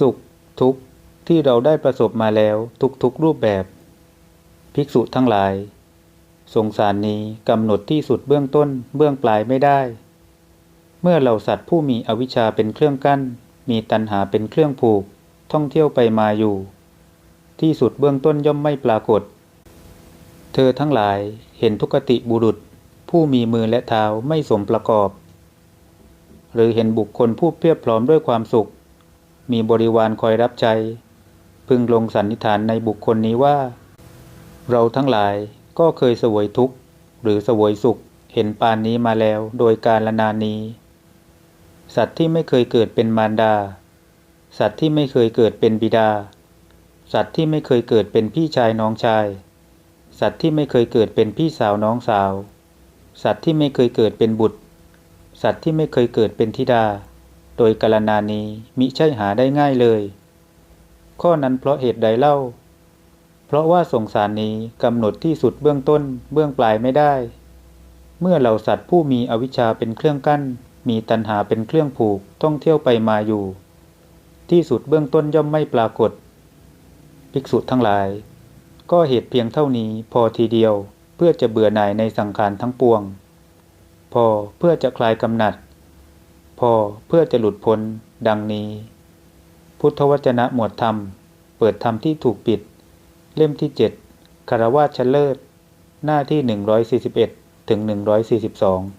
สุข ทุกข์ที่เราได้ประสบมาแล้วทุกๆรูปแบบ ภิกษุทั้งหลาย สงสารนี้กำหนดที่สุดเบื้องต้นเบื้องปลายไม่ได้ เมื่อเราสัตว์ผู้มีอวิชชาเป็นเครื่องกั้น มีตัณหาเป็นเครื่องผูก ท่องเที่ยวไปมาอยู่ ที่สุดเบื้องต้นย่อมไม่ปรากฏ เธอทั้งหลายเห็นทุกติบุรุษ ผู้มีมือและเท้าไม่สมประกอบ หรือเห็นบุคคลผู้เพียบพร้อมด้วยความสุข มีบริวารคอยรับใช้ พึงลงสันนิษฐานในบุคคลนี้ว่า เราทั้งหลายก็เคยเสวยทุกข์ หรือเสวยสุขเห็นปานนี้มาแล้วโดยการละนานนี้ สัตว์ที่ไม่เคยเกิดเป็นมารดา สัตว์ที่ไม่เคยเกิดเป็นบิดา สัตว์ที่ไม่เคยเกิดเป็นพี่ชายน้องชาย สัตว์ที่ไม่เคยเกิดเป็นพี่สาวน้องสาว สัตว์ที่ไม่เคยเกิดเป็นบุตร สัตว์ที่ไม่เคยเกิดเป็นธิดา โดยกาลนานี้มิใช่หาได้ง่ายเลย ข้อนั้นเพราะเหตุใดเล่า เพราะว่าสงสารนี้กำหนดที่สุดเบื้องต้นเบื้องปลายไม่ได้ เมื่อเราสัตว์ผู้มีอวิชชาเป็นเครื่องกั้น มีตัณหาเป็นเครื่องผูกต้องเที่ยวไปมาอยู่ ที่สุดเบื้องต้นย่อมไม่ปรากฏ ภิกษุทั้งหลาย ก็เหตุเพียงเท่านี้พอทีเดียวเพื่อจะเบื่อหน่ายในสังขารทั้งปวง พอเพื่อจะคลายกำหนัด พอเพื่อจะหลุดพ้นดังนี้ พุทธวจนะหมวดธรรม เปิดธรรมที่ถูกปิด เล่มที่7คารวาชเลิศ หน้าที่ 141 ถึง 142